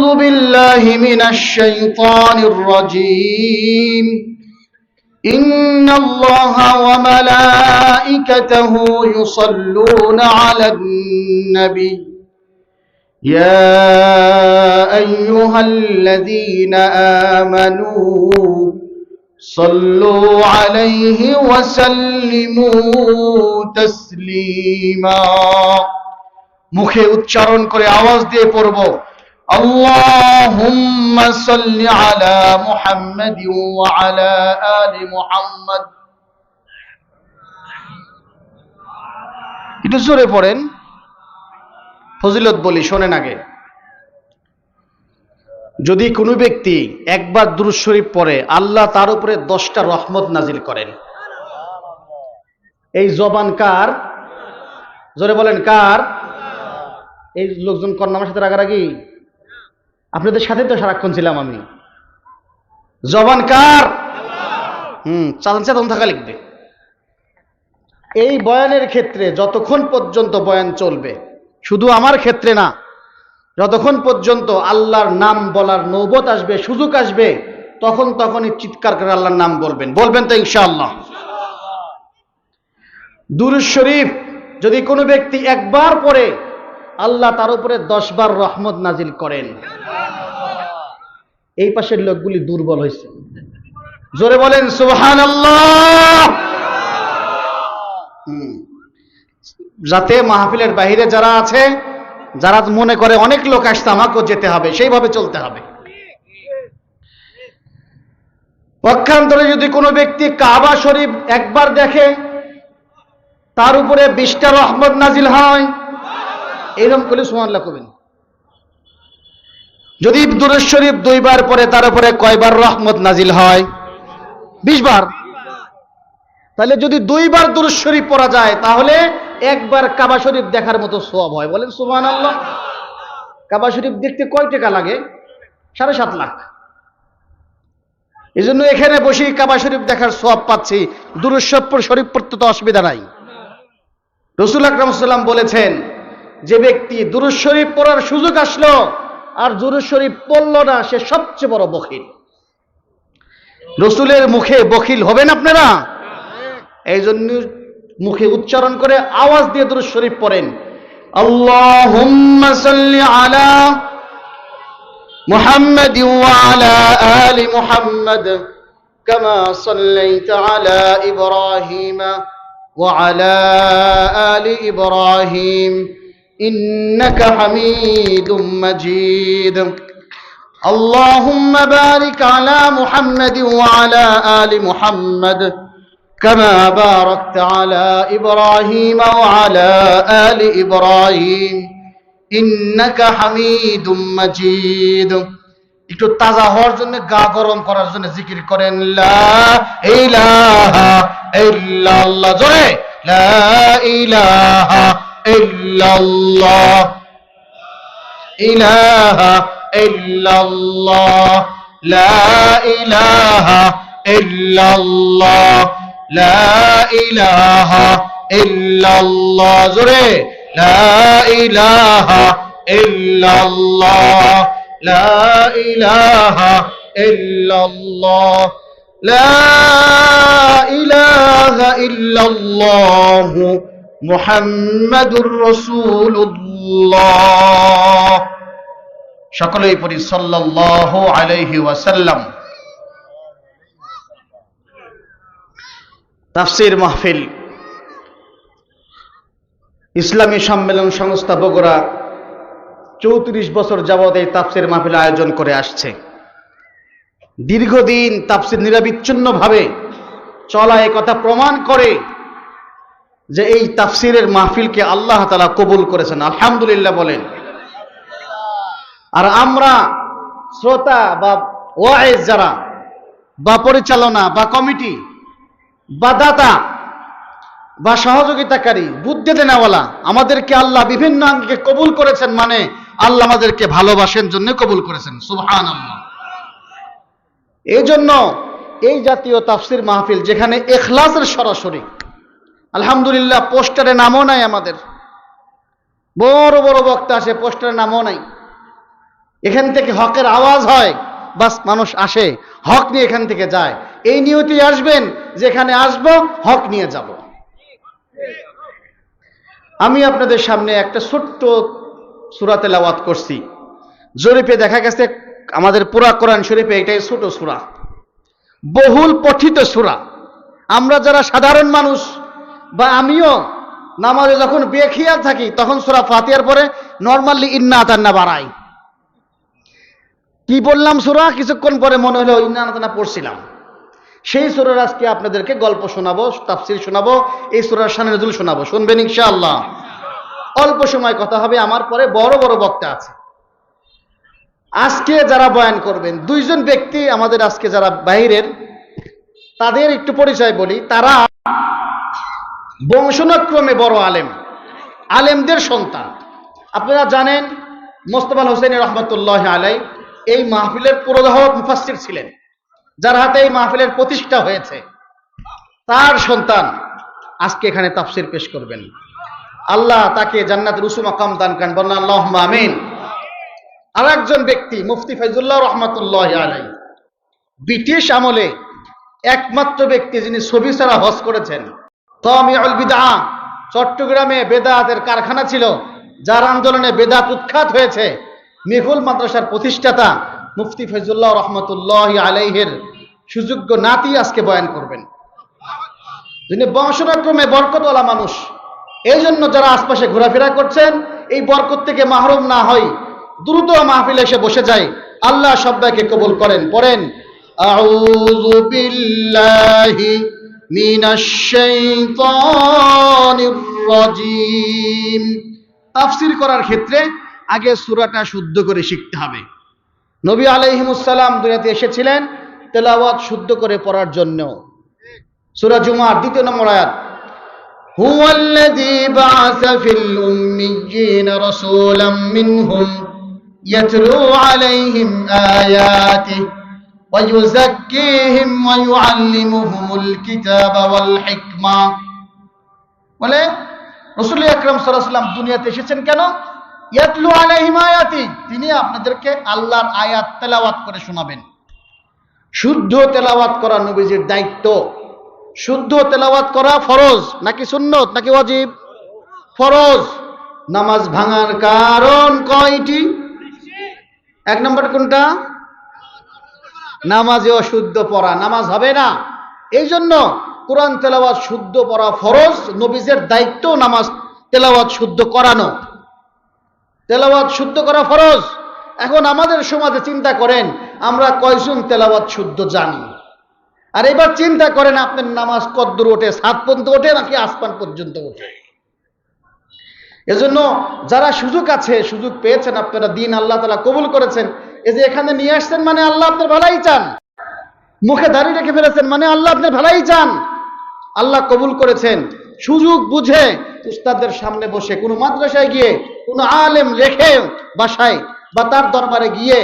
أعوذ بالله من الشيطان الرجيم إن الله وملائكته يصلون على النبي يا أيها الذين آمنوا صلوا عليه وسلموا تسليما মুখে উচ্চারণ করে আওয়াজ দিয়ে পড়ব সাল্লি আলা মুহাম্মাদ ওয়া আলা আলি মুহাম্মাদ একটু জোরে পড়েন। ফজিলত বলি, শোনেন আগে। যদি কোনো ব্যক্তি একবার দুরুদ শরীফ পড়ে, আল্লাহ তার উপরে দশটা রহমত নাজিল করেন। এই জবান কার? জোরে বলেন কার? এই লোকজন কর আমার সাথে রাগারাগি? আপনাদের সাথে তো সারাক্ষণ ছিলাম আমি। জবান কার? হুম, চালান চেতন থাকা লিখবে। এই বয়ানের ক্ষেত্রে যতক্ষণ পর্যন্ত বয়ান চলবে, শুধু আমার ক্ষেত্রে না, যতক্ষণ পর্যন্ত আল্লাহর নাম বলার নৌবত আসবে, সুযোগ আসবে, তখন তখনই চিৎকার করে আল্লাহর নাম বলবেন। বলবেন তো ইনশাআল্লাহ। দুরুজ শরীফ, যদি কোনো ব্যক্তি একবার পড়ে আল্লাহ তার উপরে দশবার রহমত নাজিল করেন। এই পাশের লোকগুলি দুর্বল হয়েছে। জোরে বলেন সুবহান যাতে মাহফিলের বাহিরে যারা আছে, যারা মনে করে অনেক লোক আসতে আমাকেও যেতে হবে, সেইভাবে চলতে হবে। পক্ষান্তরে যদি কোনো ব্যক্তি কাবা শরীফ একবার দেখে, তার উপরে বিশটা রহমত নাজিল হয় এরকম করলে সুমান্লা করবেন যদি দুরুদ শরীফ দুইবার পরে তার উপরে কয়বার রহমত নাজিল হয়? বিশ বার। তাহলে যদি দুইবার দুরুদ শরীফ পড়া যায়, তাহলে একবার কাবা শরীফ দেখার মতো সব হয়। বলেন সুমান আল্লাহ কাবা শরীফ দেখতে কয় টাকা লাগে? সাড়ে সাত লাখ। এই জন্য এখানে বসে কাবা শরীফ দেখার সব পাচ্ছি। দুরুশ্বর শরীফ পড়তে তো অসুবিধা নাই। রসুল আকরম সাল্লাম বলেছেন যে ব্যক্তি দুরুদ শরীফ পড়ার সুযোগ আসলো আর দুরুদ শরীফ পড়ল না সে সবচেয়ে বড় বখিল রসুলের মুখে বখিল হবেন আপনারা এই জন্য মুখে উচ্চারণ করে আওয়াজ দিয়ে দুরুদ শরীফ পড়েন আল্লাহুম্মা সাল্লি আলা محمد وعلى آل محمد كما صليت على إبراهيم وعلى آل إبراهيم إنك حميد مجيد اللهم بارك على محمد وعلى آل محمد كما باركت على إبراهيم وعلى آل إبراهيم إنك حميد مجيد একটু তাজা হওয়ার জন্য গা গরম করার জন্য জিকির করেন লা ইলাহা ইল্লাল্লাহ জোরে লা ইলাহা ইল্লাল্লাহ ইলাহা ইল্লাল্লাহ লা ইলাহা ইল্লাল্লাহ লা ইলাহা ইল্লাল্লাহ জোরে লা ইলাহা ইল্লাল্লাহ লা ইলাহা ইল্লাল্লাহ লা ইলাহা ইল্লাল্লাহ মুহাম্মাদুর রাসূলুল্লাহ। সকলেই পড়ি সাল্লাল্লাহু আলাইহি ওয়াসাল্লাম। তাফসীর মাহফিল। ইসলামী সম্মেলন সংস্থা বগুড়া চৌত্রিশ বছর যাবৎ এই তাফসির মাহফিল আয়োজন করে আসছে। দীর্ঘদিন তাফসির নিরাবিচ্ছিন্নভাবে চলা কথা প্রমাণ করে যে এই তাফসিরের মাহফিলকে আল্লাহ তালা কবুল করেছেন, আলহামদুলিল্লাহ বলেন। আর আমরা শ্রোতা বা ওয়াইজ যারা, বা পরিচালনা, বা কমিটি, বা দাতা, বা সহযোগিতাকারী, বুদ্ধি দেনাওয়ালা, আমাদেরকে আল্লাহ বিভিন্ন আঙ্গিকে কবুল করেছেন মানে আল্লাহ আমাদেরকে ভালোবাসেন জন্য কবুল করেছেন সুবহান এই জন্য এই জাতীয় তাফসির মাহফিল যেখানে এখলাসের সরাসরি আলহামদুলিল্লাহ, পোস্টারে নামও নাই আমাদের। বড় বড় বক্তা আসে, পোস্টারে নামও নাই। এখান থেকে হকের আওয়াজ হয়, বাস মানুষ আসে, হক নিয়ে এখান থেকে যায়। এই নিয়তি আসবেন যে এখানে আসব, হক নিয়ে যাব। আমি আপনাদের সামনে একটা ছোট্ট সুরাতে লাওয়াত করছি। জরিপে দেখা গেছে, আমাদের পুরা কোরআন শরীফে এটাই ছোট সুরা। বহুল পঠিত সুরা। আমরা যারা সাধারণ মানুষ বা আমিও নামাজে যখন বেখিয়াল থাকি, তখন সুরা ফাতিয়ার পরে নর্মালি ইন্না আতান্না বাড়াই। কি বললাম সুরা? কিছুক্ষণ পরে মনে হলো ইন্না আতান্না পড়ছিলাম। সেই সুরার আজকে আপনাদেরকে গল্প শোনাবো, তাফসির শোনাবো, এই সুরার সানে নজরুল শোনাবো। শুনবেন ইনশাআল্লাহ। অল্প সময় কথা হবে, আমার পরে বড় বড় বক্তা আছে। আজকে যারা বয়ান করবেন, দুইজন ব্যক্তি আমাদের আজকে যারা বাইরের, তাদের একটু পরিচয় বলি। তারা বংশনাক্রমে বড় আলেম। আলেমদের সন্তান। আপনারা জানেন মোস্তফাল হোসেন রহমতুল্লাহ আলাই এই মাহফিলের পুরোদহ মুফাসির ছিলেন, যার হাতে এই মাহফিলের প্রতিষ্ঠা হয়েছে। তার সন্তান আজকে এখানে তাফসির পেশ করবেন। আল্লাহ তাকে জান্নাত উসু মাকাম দান কান বন্যা আল্লাহ আমিন। আর একজন ব্যক্তি, মুফতি ফৈজুল্লাহ রহমতুল্লাহ আলাই। ব্রিটিশ আমলে একমাত্র ব্যক্তি যিনি ছবি ছাড়া হজ করেছেন চট্টগ্রামে বেদাতের কারখানা ছিল, যার আন্দোলনে বেদাত উৎখাত হয়েছে। মেহুল মাদ্রাসার প্রতিষ্ঠাতা মুফতি ফৈজুল্লাহ রহমতুল্লাহ আলাইহের সুযোগ্য নাতি আজকে বয়ান করবেন। যিনি বংশনাক্রমে বরকতওয়ালা মানুষ এই জন্য যারা আশপাশে ঘোরাফেরা করছেন, এই বরকত থেকে মাহরুম না হয় দ্রুত মাহফিলে এসে বসে যায় আল্লাহ সবাইকে কবুল করেন, পড়েন। আউযু বিল্লাহি মিনাশ শাইতানির রাজিম তাফসীর করার ক্ষেত্রে আগে সূরাটা শুদ্ধ করে শিখতে হবে নবী আলাইহিমুসসালাম দুনিয়াতে এসেছিলেন তেলাওয়াত শুদ্ধ করে পড়ার জন্য সূরা জুমার দ্বিতীয় নম্বর আয়াত هو الذي بعث في الأميين رسولا منهم يتلو عليهم آياته ويزكيهم ويعلمهم الكتاب والحكمة বলে রসুল আকরম সাল্লাম দুনিয়াতে এসেছেন কেন ইয়াতলু আলাইহিম আয়াতি তিনি আপনাদেরকে আল্লাহর আয়াত তেলাওয়াত করে শোনাবেন শুদ্ধ তেলাওয়াত করা নবীজির দায়িত্ব শুদ্ধ তেলাওয়াত করা ফরজ নাকি সুন্নত নাকি ওয়াজিব ফরজ নামাজ ভাঙার কারণ কয়টি এক নম্বর কোনটা নামাজে অশুদ্ধ পড়া, নামাজ হবে না। এই জন্য কোরআন তেলাওয়াত শুদ্ধ পড়া ফরজ, নবীজের দায়িত্ব নামাজ তেলাওয়াত শুদ্ধ করানো। তেলাওয়াত শুদ্ধ করা ফরজ। এখন আমাদের সমাজে চিন্তা করেন, আমরা কয়জন তেলাওয়াত শুদ্ধ জানি? আর এবার চিন্তা করেন, আপনার নামাজ কদ্দুর ওঠে, সাত পর্যন্ত ওঠে, নাকি আসমান পর্যন্ত ওঠে? এজন্য যারা সুযোগ আছে, সুযোগ পেয়েছেন, আপনারা দিন আল্লাহ তালা কবুল করেছেন। এই যে এখানে নিয়ে আসছেন মানে আল্লাহ আপনার ভালাই চান। মুখে দাঁড়িয়ে রেখে ফেলেছেন মানে আল্লাহ আপনার ভালাই চান। আল্লাহ কবুল করেছেন। সুযোগ বুঝে উস্তাদের সামনে বসে কোনো মাদ্রাসায় গিয়ে কোনো আলেম রেখে বাসায় বা তার দরবারে গিয়ে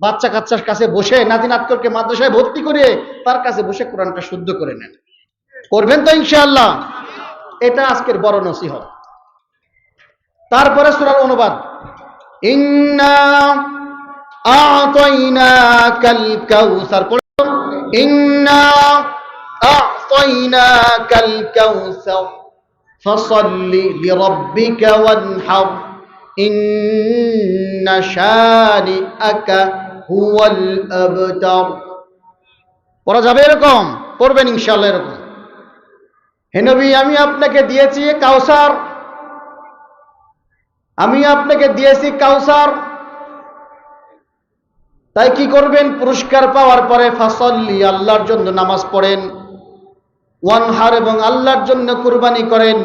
বাচ্চা কাচ্চার কাছে বসে নাতি নাতকরকে মাদ্রাসায় ভর্তি করে তার কাছে বসে কোরআনটা শুদ্ধ করে নেন। করবেন তো ইনশাআল্লাহ। এটা আজকের বড় নসিহত। তারপরে সুরার অনুবাদ। ইন্না আতাইনাকাল কাউসার পড়ো ইন্না আতাইনাকাল কাউসার ফসল্লি লিরাব্বিকা ওয়ানহার ইন্না শানিআকা হুয়াল আবতার পড়া যাবে এরকম, পড়বেন ইনশাআল্লাহ এরকম। হে নবী, আমি আপনাকে দিয়েছি কাউসার। আমি আপনাকে দিয়েছি কাউসার। তাই কি করবেন? পুরস্কার পাওয়ার পরে ফাসল্লি, আল্লাহর জন্য নামাজ পড়েন। ওয়ানহার এবং আল্লাহর জন্য কুরবানি করেন।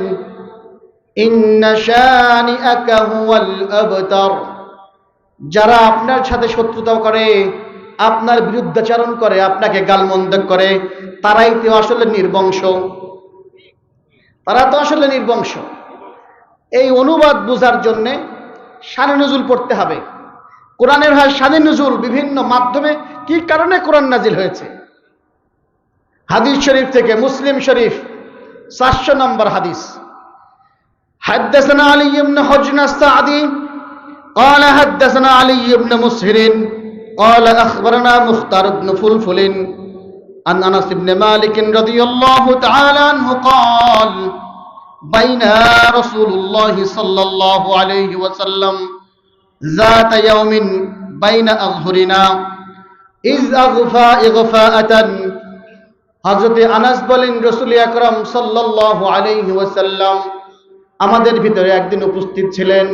যারা আপনার সাথে শত্রুতা করে, আপনার বিরুদ্ধাচারণ করে, আপনাকে গালমন্দ করে, তারাই তো আসলে নির্বংশ। তারা তো আসলে নির্বংশ। এই অনুবাদ বোঝার জন্যে শানে নজুল পড়তে হবে। কোরআনের হয় শানে নজুল বিভিন্ন মাধ্যমে কি কারণে কোরআন নাজিল হয়েছে হাদিস শরীফ থেকে মুসলিম শরীফ চারশো নম্বর হাদিস حدثنا علي بن حجن السعدي قال حدثنا علي بن مسهر قال أخبرنا مختار بن فلفل عن أنس بن مالك رضي الله تعالى عنه قال بين رسول الله صلى الله عليه وسلم ذات يوم بين أظهرنا إذ أغفى إغفاءة হজরতে আনাস বলেন রসুল আকরম সাল্লাহ আলাইহি ওয়াসাল্লাম আমাদের ভিতরে একদিন উপস্থিত ছিলেন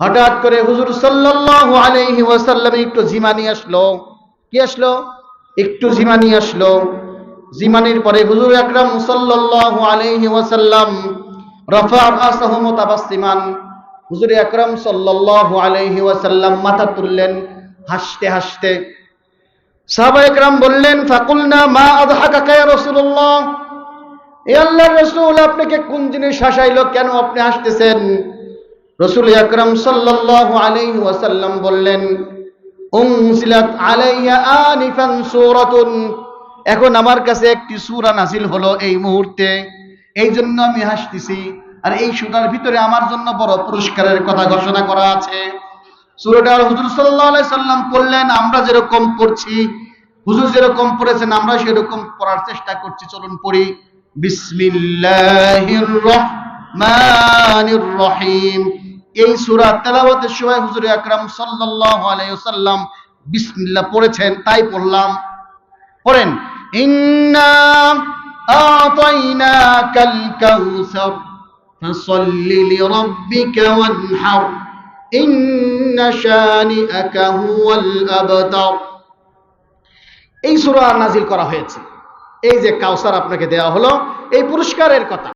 হঠাৎ করে হুজুর সাল্লাহ আলাইহি ওয়াসাল্লাম একটু জিমানি আসলো কি আসলো একটু জিমানি আসলো জিমানির পরে হুজুর আকরাম সাল্লাল্লাহু আলাইহি ওয়াসাল্লাম রফা রাসাহু মুতাবাসসিমান হুজুর আকরম সাল্লাল্লাহু আলাইহি ওয়াসাল্লাম মাথা তুললেন, হাসতে হাসতে। সাহাবা একরাম বললেন, ফাকুলনা মা আদহাকাকা ইয়া রাসূলুল্লাহ? এ আল্লাহর রাসূল আপনাকে কোন জিনিস হাসাইলো? কেন আপনি হাসতেছেন? রসুল আকরাম সাল্লাল্লাহু আলাইহি ওয়াসাল্লাম বললেন, উনজিলাত আলাইয়া আনিফান সূরাতুন। এখন আমার কাছে একটি সূরা নাজিল হলো এই মুহূর্তে। এই জন্য আমি হাসতেছি। আর এই সূরার ভিতরে আমার জন্য বড় পুরস্কারের কথা ঘোষণা করা আছে। সূরাটা হুজুর আলাইহি সাল্লাম পড়লেন, আমরা যেরকম পড়ছি, হুজুর যেরকম পড়েছেন আমরা সেরকম পড়ার চেষ্টা করছি। চলুন পড়ি। বিসমিল্লাহির রহমানির রহিম। এই তেলাওয়াতের সময় হুজুর আকরাম সাল্লাল্লাহু আলাইহি ওয়াসাল্লাম বিসমিল্লাহ পড়েছেন, তাই পড়লাম। পড়েন, ইন্না আতাইনাকাল কাউসার। ইন্না শানিআকা হুয়াল আবতার। এই সুরা নাজিল করা হয়েছে। এই যে কাউসার আপনাকে দেওয়া হলো, এই পুরস্কারের কথা।